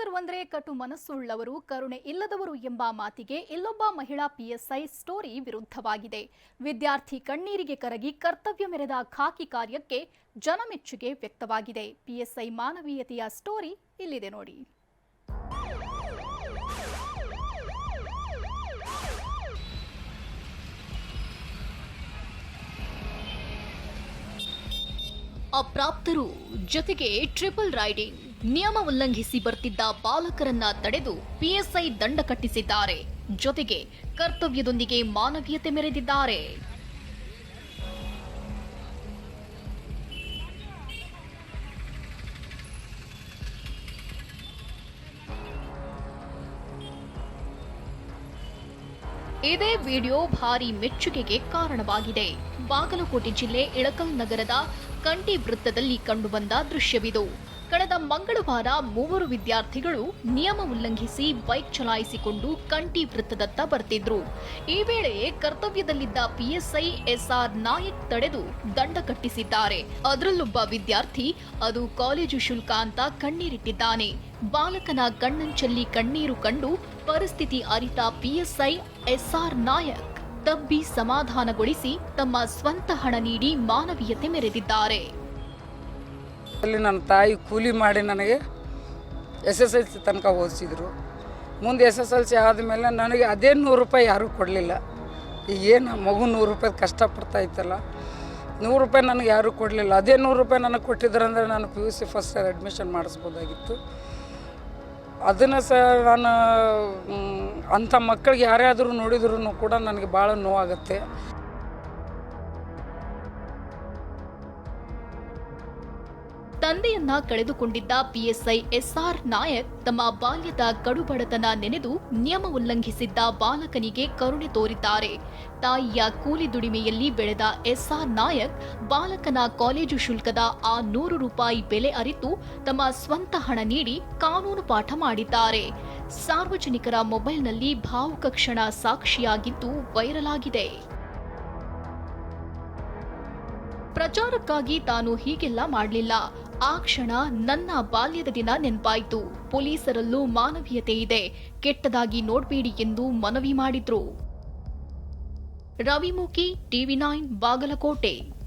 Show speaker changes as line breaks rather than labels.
ಪೊಲೀಸರು ಅಂದ್ರೆ ಕಟು ಮನಸ್ಸುಳ್ಳವರು, ಕರುಣೆ ಇಲ್ಲದವರು ಎಂಬ ಮಾತಿಗೆ ಇಲ್ಲೊಬ್ಬ ಮಹಿಳಾ ಪಿಎಸ್ಐ ಸ್ಟೋರಿ ವಿರುದ್ಧವಾಗಿದೆ. ವಿದ್ಯಾರ್ಥಿ ಕಣ್ಣೀರಿಗೆ ಕರಗಿ ಕರ್ತವ್ಯ ಮೆರೆದ ಖಾಕಿ ಕಾರ್ಯಕ್ಕೆ ಜನಮೆಚ್ಚುಗೆ ವ್ಯಕ್ತವಾಗಿದೆ. ಪಿಎಸ್ಐ ಮಾನವೀಯತೆಯ ಸ್ಟೋರಿ ಇಲ್ಲಿದೆ ನೋಡಿ. ಅಪ್ರಾಪ್ತರು ಜೊತೆಗೆ ಟ್ರಿಪಲ್ ರೈಡಿಂಗ್ ನಿಯಮ ಉಲ್ಲಂಘಿಸಿ ಬರ್ತಿದ್ದ ಬಾಲಕರನ್ನ ತಡೆದು ಪಿಎಸ್ಐ ದಂಡ ಕಟ್ಟಿಸಿದ್ದಾರೆ. ಜೊತೆಗೆ ಕರ್ತವ್ಯದೊಂದಿಗೆ ಮಾನವೀಯತೆ ಮೆರೆದಿದ್ದಾರೆ. ಇದೇ ವಿಡಿಯೋ ಭಾರಿ ಮೆಚ್ಚುಗೆಗೆ ಕಾರಣವಾಗಿದೆ. ಬಾಗಲಕೋಟೆ ಜಿಲ್ಲೆ ಇಳಕಲ್ ನಗರದ ಕಂಟಿ ವೃತ್ತದಲ್ಲಿ ಕಂಡುಬಂದ ದೃಶ್ಯವಿದು. ಕಳೆದ ಮಂಗಳವಾರ ಮೂವರು ವಿದ್ಯಾರ್ಥಿಗಳು ನಿಯಮ ಉಲ್ಲಂಘಿಸಿ ಬೈಕ್ ಚಲಾಯಿಸಿಕೊಂಡು ಕಂಟಿ ವೃತ್ತದತ್ತ ಬರ್ತಿದ್ರು. ಈ ವೇಳೆ ಕರ್ತವ್ಯದಲ್ಲಿದ್ದ ಪಿಎಸ್ಐ ಎಸ್ಆರ್ ನಾಯಕ್ ತಡೆದು ದಂಡ ಕಟ್ಟಿಸಿದ್ದಾರೆ. ಅದರಲ್ಲೊಬ್ಬ ವಿದ್ಯಾರ್ಥಿ, ಅದು ಕಾಲೇಜು ಶುಲ್ಕ ಅಂತ ಕಣ್ಣೀರಿಟ್ಟಿದ್ದಾನೆ. ಬಾಲಕನ ಕಣ್ಣಂಚಲ್ಲಿ ಕಣ್ಣೀರು ಕಂಡು ಪರಿಸ್ಥಿತಿ ಅರಿತ ಪಿಎಸ್ಐ ಎಸ್ಆರ್ ನಾಯಕ್ ತಬ್ಬಿ ಸಮಾಧಾನಗೊಳಿಸಿ ತಮ್ಮ ಸ್ವಂತ ಹಣ ನೀಡಿ ಮಾನವೀಯತೆ ಮೆರೆದಿದ್ದಾರೆ.
ಅಲ್ಲಿ ನನ್ನ ತಾಯಿ ಕೂಲಿ ಮಾಡಿ ನನಗೆ ಎಸ್ ಎಸ್ ಎಲ್ ಸಿ ತನಕ ಓದಿಸಿದ್ರು. ಮುಂದೆ ಎಸ್ ಎಸ್ ಎಲ್ ಸಿ ಆದಮೇಲೆ ನನಗೆ ಅದೇ ನೂರು ರೂಪಾಯಿ ಯಾರೂ ಕೊಡಲಿಲ್ಲ. ಏನು ಮಗು ನೂರು ರೂಪಾಯಿ ಕಷ್ಟಪಡ್ತಾ ಇತ್ತಲ್ಲ, ನೂರು ರೂಪಾಯಿ ನನಗೆ ಯಾರೂ ಕೊಡಲಿಲ್ಲ. ಅದೇ ನೂರು ರೂಪಾಯಿ ನನಗೆ ಕೊಟ್ಟಿದ್ರಂದ್ರೆ ನಾನು P U C first year admission ಮಾಡಿಸ್ಬೋದಾಗಿತ್ತು. ಅದನ್ನು ಸಹ ನಾನು ಅಂಥ ಮಕ್ಕಳಿಗೆ ಯಾರ್ಯಾದರೂ ನೋಡಿದ್ರೂ ಕೂಡ ನನಗೆ ಭಾಳ ನೋವಾಗುತ್ತೆ.
ತಂದೆಯನ್ನ ಕಳೆದುಕೊಂಡಿದ್ದ ಪಿಎಸ್ಐ ಎಸ್ಆರ್ ನಾಯಕ್ ತಮ್ಮ ಬಾಲ್ಯದ ಕಡುಬಡತನ ನೆನೆದು ನಿಯಮ ಉಲ್ಲಂಘಿಸಿದ್ದ ಬಾಲಕನಿಗೆ ಕರುಣೆ ತೋರಿದ್ದಾರೆ. ತಾಯಿಯ ಕೂಲಿ ದುಡಿಮೆಯಲ್ಲಿ ಬೆಳೆದ ಎಸ್ಆರ್ ನಾಯಕ್ ಬಾಲಕನ ಕಾಲೇಜು ಶುಲ್ಕದ ಆ ನೂರು ರೂಪಾಯಿ ಬೆಲೆ ಅರಿತು ತಮ್ಮ ಸ್ವಂತ ಹಣ ನೀಡಿ ಕಾನೂನು ಪಾಠ ಮಾಡಿದ್ದಾರೆ. ಸಾರ್ವಜನಿಕರ ಮೊಬೈಲ್ನಲ್ಲಿ ಭಾವುಕ ಕ್ಷಣ ಸಾಕ್ಷಿಯಾಗಿದ್ದು ವೈರಲ್ ಆಗಿದೆ. ಪ್ರಚಾರಕ್ಕಾಗಿ ತಾನು ಹೀಗೆಲ್ಲ ಮಾಡಲಿಲ್ಲ. ಆ ಕ್ಷಣ ನನ್ನ ಬಾಲ್ಯದ ದಿನ ನೆನಪಾಯಿತು. ಪೊಲೀಸರಲ್ಲೂ ಮಾನವೀಯತೆ ಇದೆ. ಕೆಟ್ಟದಾಗಿ ನೋಡಬೇಡಿ ಎಂದು ಮನವಿ ಮಾಡಿದ್ರು. ರವಿಮುಖಿ, ಟಿವಿ ನೈನ್, ಬಾಗಲಕೋಟೆ.